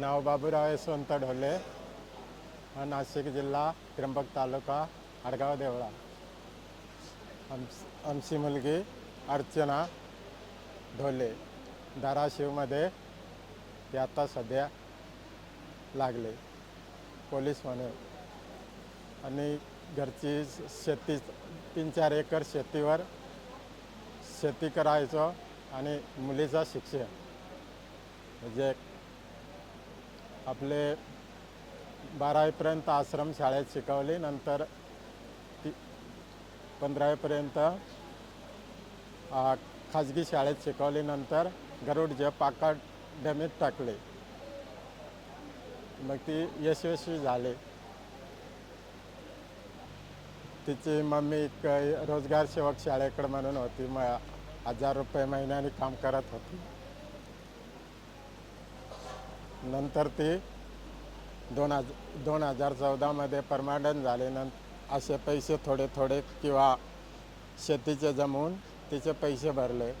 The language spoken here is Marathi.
नाव बाबूराव यशवंत ढोले हा नाशिक जिल्हा त्र्यंबक तालुका आडगाव देवळा. आमच आमची मुलगी अर्चना ढोले धाराशिवमध्ये ते आता सध्या लागले पोलीस म्हणून. आणि घरची शेती तीन चार एकर शेतीवर शेती करायचो आणि मुलीचं शिक्षण. म्हणजे आपले बारावीपर्यंत आश्रम शाळेत शिकवली नंतर ती पंधरावीपर्यंत खाजगी शाळेत शिकवली नंतर गरुडचे अकॅडमीत टाकले. मग ती यशस्वी झाली. तिची मम्मी क- रोजगार सेवक शाळेकडे म्हणून होती मग हजार रुपये महिन्याने काम करत होती. नंतर ती दोन हज दोन हजार चौदामध्ये परमानंट झाले नंतर असे पैसे थोडे थोडे किंवा शेतीचे जमवून तिचे पैसे भरले.